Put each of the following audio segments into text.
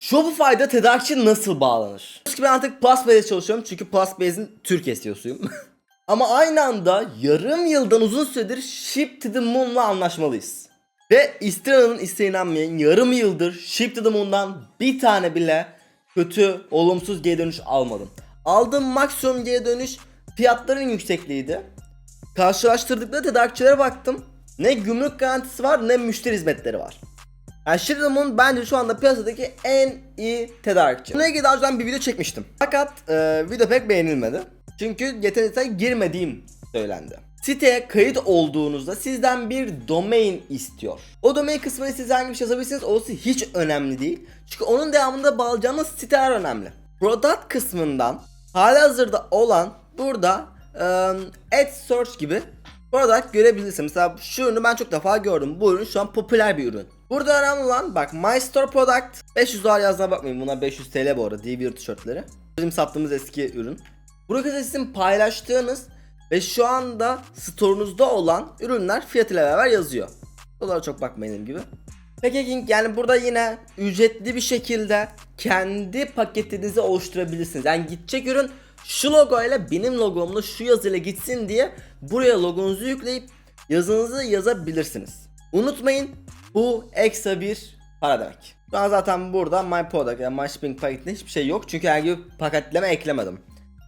Shopify'da tedarikçi nasıl bağlanır? Çünkü ben artık Plus Base'de çalışıyorum çünkü Plus Base'in Türk SEO'suyum. Ama aynı anda yarım yıldan uzun süredir Ship to the Moon'la anlaşmalıyız. Ve İstiran'ın isteğine inanmayın yarım yıldır Ship to the Moon'dan bir tane bile kötü, olumsuz geri dönüş almadım. Aldığım maksimum geri dönüş fiyatların yüksekliğiydi. Karşılaştırdıkları tedarikçilere baktım. Ne gümrük garantisi var ne müşteri hizmetleri var. Yani Shiptamon bence şu anda piyasadaki en iyi tedarikçi. Bununla ilgili daha önceden bir video çekmiştim. Fakat e, video pek beğenilmedi. Çünkü yeterince girmediğim söylendi. Siteye kayıt olduğunuzda sizden bir domain istiyor. O domain kısmını siz herhangi bir şey yazabilirsiniz. Orası hiç önemli değil. Çünkü onun devamında bağlayacağınız siteler önemli. Product kısmından halihazırda olan burada e, Ad Search gibi product görebilirsiniz. Mesela şu ürünü ben çok defa gördüm. Bu ürün şu an popüler bir ürün. Burada önemli olan bak My Store Product 500 dolar yazdığına bakmayın. Bunlar 500 TL bu arada DVR tişörtleri. Bizim sattığımız eski ürün. Burada sizin paylaştığınız ve şu anda store'unuzda olan ürünler fiyatıyla beraber yazıyor. Dolara çok bakmayın gibi. Packaging yani burada yine ücretli bir şekilde kendi paketinizi oluşturabilirsiniz. Yani gidecek ürün şu logo ile benim logomla şu yazıyla gitsin diye buraya logonuzu yükleyip yazınızı yazabilirsiniz. Unutmayın bu ekstra bir para demek. Şu an zaten burada My Product yani My Shipping paketinde hiçbir şey yok. Çünkü herhangi bir paketleme eklemedim.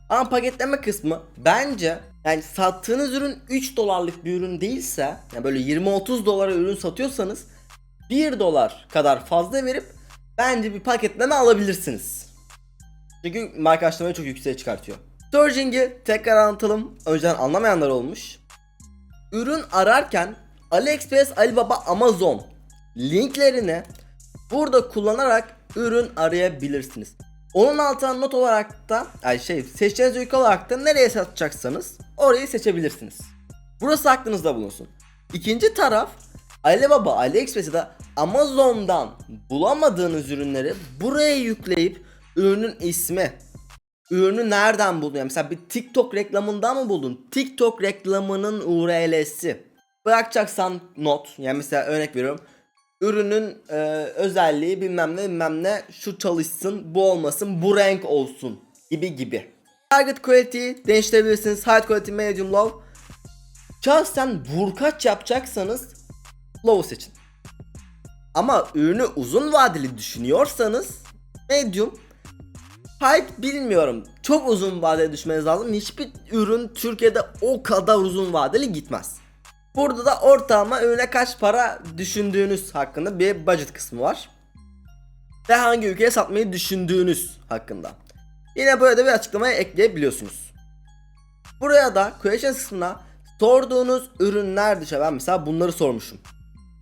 Ama paketleme kısmı bence yani sattığınız ürün 3 dolarlık bir ürün değilse yani böyle 20-30 dolara ürün satıyorsanız 1 dolar kadar fazla verip bence bir paketleme alabilirsiniz. Çünkü marka açlamayı çok yükseğe çıkartıyor. Surging'i tekrar anlatalım. Önceden anlamayanlar olmuş. Ürün ararken AliExpress, Alibaba, Amazon linklerini burada kullanarak ürün arayabilirsiniz. Onun altına not olarak da ay şey seçeceğiniz ülke olarak da nereye satacaksanız orayı seçebilirsiniz. Burası aklınızda bulunsun. İkinci taraf Alibaba, AliExpress ya da Amazon'dan bulamadığınız ürünleri buraya yükleyip ürünün ismi, ürünü nereden buldun? Yani mesela bir TikTok reklamından mı buldun? TikTok reklamının URL'si. Bırakacaksan not. Yani mesela örnek veriyorum. Ürünün e, özelliği bilmem ne bilmem ne şu çalışsın, bu olmasın, bu renk olsun gibi gibi. Target quality değiştirebilirsiniz. High quality, medium, low. Şahsen vurkaç yapacaksanız low seçin. Ama ürünü uzun vadeli düşünüyorsanız medium Hype bilmiyorum. Çok uzun vadeli düşmeniz lazım. Hiçbir ürün Türkiye'de o kadar uzun vadeli gitmez. Burada da ortalama ürüne kaç para düşündüğünüz hakkında bir budget kısmı var. Ve hangi ülkeye satmayı düşündüğünüz hakkında. Yine böyle bir açıklamaya ekleyebiliyorsunuz. Buraya da question kısmına sorduğunuz ürünler dışarı ben mesela bunları sormuşum.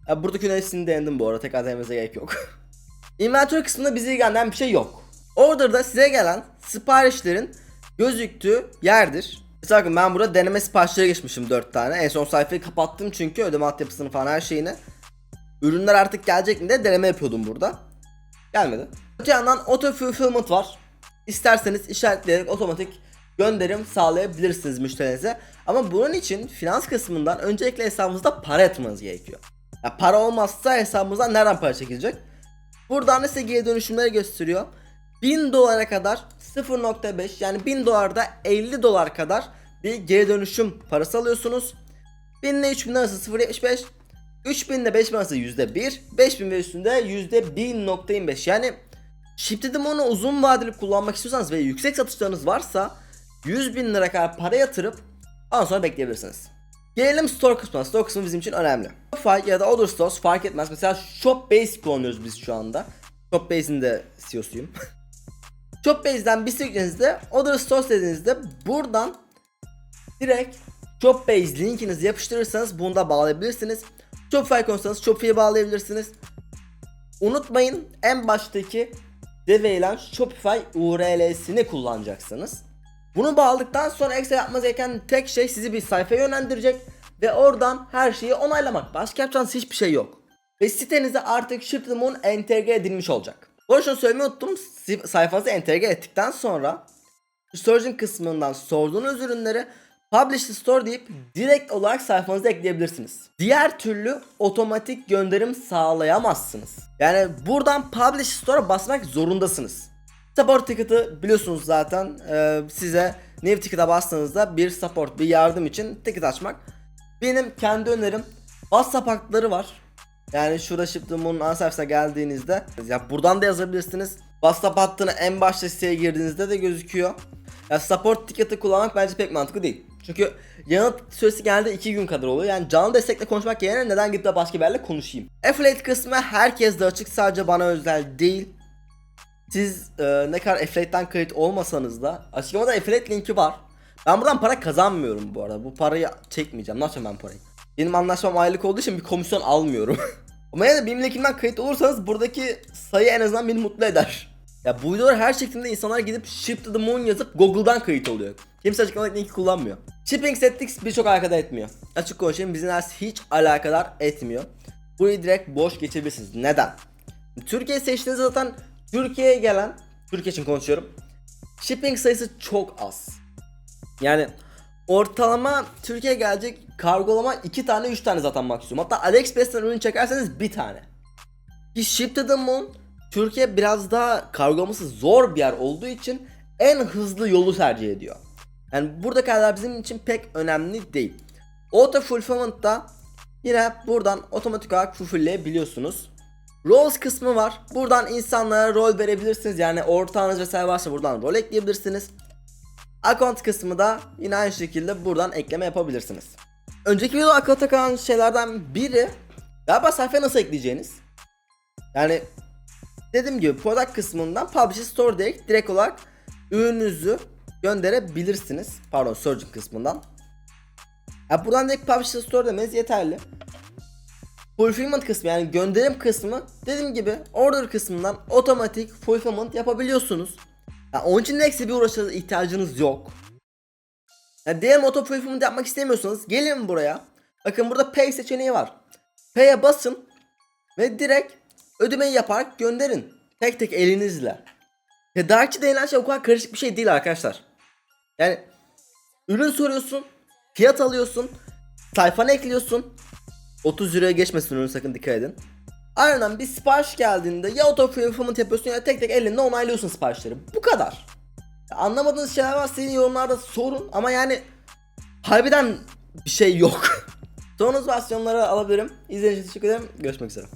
Ya buradaki hepsini denedim bu arada tekrar denemenize gerek yok. Inventory kısmında bizi ilgilendiren bir şey yok. Order'da size gelen siparişlerin gözüktüğü yerdir. Mesela bakın ben burada deneme siparişlere geçmişim 4 tane. En son sayfayı kapattım çünkü ödeme altyapısını falan her şeyini. Ürünler artık gelecek mi de deneme yapıyordum burada. Gelmedi. Öte yandan auto fulfillment var. İsterseniz işaretleyerek otomatik gönderim sağlayabilirsiniz müşterinize. Ama bunun için finans kısmından öncelikle hesabınızda para yatırmanız gerekiyor. Ya para olmazsa hesabınızdan nereden para çekilecek? Buradan da size geri dönüşümleri gösteriyor. 1000 dolara kadar 0.5 yani 1000 dolarda 50 dolar kadar bir geri dönüşüm parası alıyorsunuz. 1000 ile 3000 arası 0.75 3000 ile 5000 arası %1 5000 ve üstünde %1.25 yani Shipted'im onu uzun vadeli kullanmak istiyorsanız ve yüksek satışlarınız varsa 100 bin lira kadar para yatırıp ondan sonra bekleyebilirsiniz. Gelelim store kısmına. Store kısmı bizim için önemli. Shopify ya da Other Stores fark etmez. Mesela Shopbase kullanıyoruz biz şu anda. Shopbase'in de CEO'suyum. Shopbase'den bir sürüklediğinizde Other Stores dediğinizde buradan direkt Shopbase linkinizi yapıştırırsanız bunu da bağlayabilirsiniz. Shopify konuşsanız Shopify'ye bağlayabilirsiniz. Unutmayın en baştaki size verilen Shopify URL'sini kullanacaksınız. Bunu bağladıktan sonra ekstra yapmanız gereken tek şey sizi bir sayfaya yönlendirecek ve oradan her şeyi onaylamak. Başka yapacağınız hiçbir şey yok. Ve sitenize artık Shipmoon entegre edilmiş olacak. Bu söylemeyi unuttum. Sayfanızı entegre ettikten sonra Surgeon kısmından sorduğunuz ürünleri Publish to Store deyip direkt olarak sayfanıza ekleyebilirsiniz. Diğer türlü otomatik gönderim sağlayamazsınız. Yani buradan Publish to Store'a basmak zorundasınız. Support ticket'ı biliyorsunuz zaten Ee, size new ticket'a bastığınızda bir support bir yardım için ticket açmak. Benim kendi önerim WhatsApp hakları var. Yani şurada Shiptomon'un ana sayfasına geldiğinizde ya buradan da yazabilirsiniz. WhatsApp hattına en başta siteye girdiğinizde de gözüküyor. Ya support ticket'ı kullanmak bence pek mantıklı değil. Çünkü yanıt süresi geldi 2 gün kadar oluyor. Yani canlı destekle konuşmak yerine neden gidip de başka bir yerle konuşayım. Affiliate kısmı herkes de açık sadece bana özel değil. Siz e, ne kadar affiliate'den kayıt olmasanız da açıklamada affiliate linki var. Ben buradan para kazanmıyorum bu arada. Bu parayı çekmeyeceğim. Ne yapacağım ben parayı? Benim anlaşmam aylık olduğu için bir komisyon almıyorum. Ama yine de benim linkimden kayıt olursanız buradaki sayı en azından beni mutlu eder. Ya bu videoları her şeklinde insanlar gidip Ship the Moon yazıp Google'dan kayıt oluyor. Kimse açıklamadaki linki kullanmıyor. Shipping Statistics birçok alakadar etmiyor. Açık konuşayım bizimle hiç alakadar etmiyor. Burayı direkt boş geçebilirsiniz. Neden? Türkiye seçtiğinizde zaten Türkiye'ye gelen, Türkiye için konuşuyorum. Shipping sayısı çok az. Yani ortalama Türkiye'ye gelecek kargolama 2 tane 3 tane zaten maksimum. Hatta AliExpress'ten ürün çekerseniz bir tane. Ki Ship to the Moon Türkiye biraz daha kargolaması zor bir yer olduğu için en hızlı yolu tercih ediyor. Yani burada kadar bizim için pek önemli değil. Auto fulfillment da yine buradan otomatik olarak fulfillleyebiliyorsunuz. Roles kısmı var. Buradan insanlara rol verebilirsiniz. Yani ortağınız vesaire varsa buradan rol ekleyebilirsiniz. Account kısmı da yine aynı şekilde buradan ekleme yapabilirsiniz. Önceki video akılda takılan şeylerden biri galiba sayfaya nasıl ekleyeceğiniz. Yani dediğim gibi product kısmından Publish Store direkt, direkt olarak ürününüzü gönderebilirsiniz. Pardon Surgeon kısmından. Ya buradan direkt Publish Store demeniz yeterli. Fulfillment kısmı yani gönderim kısmı dediğim gibi order kısmından otomatik fulfillment yapabiliyorsunuz. Ya onun için eksi bir uğraşa ihtiyacınız yok. Ya diğer auto fulfillment yapmak istemiyorsanız gelin buraya. Bakın burada pay seçeneği var. Pay'e basın ve direkt ödemeyi yaparak gönderin. Tek tek elinizle. Tedarikçi denilen şey o kadar karışık bir şey değil arkadaşlar. Yani ürün soruyorsun, fiyat alıyorsun, sayfana ekliyorsun. 30 liraya geçmesin ürün sakın dikkat edin. Aynen bir sipariş geldiğinde ya auto fulfillment yapıyorsun ya tek tek elinde onaylıyorsun siparişleri. Bu kadar. Ya anlamadığınız şeyler varsa sizin yorumlarda sorun ama yani harbiden bir şey yok. Sonunuz versiyonları alabilirim. İzlediğiniz için teşekkür ederim. Görüşmek üzere.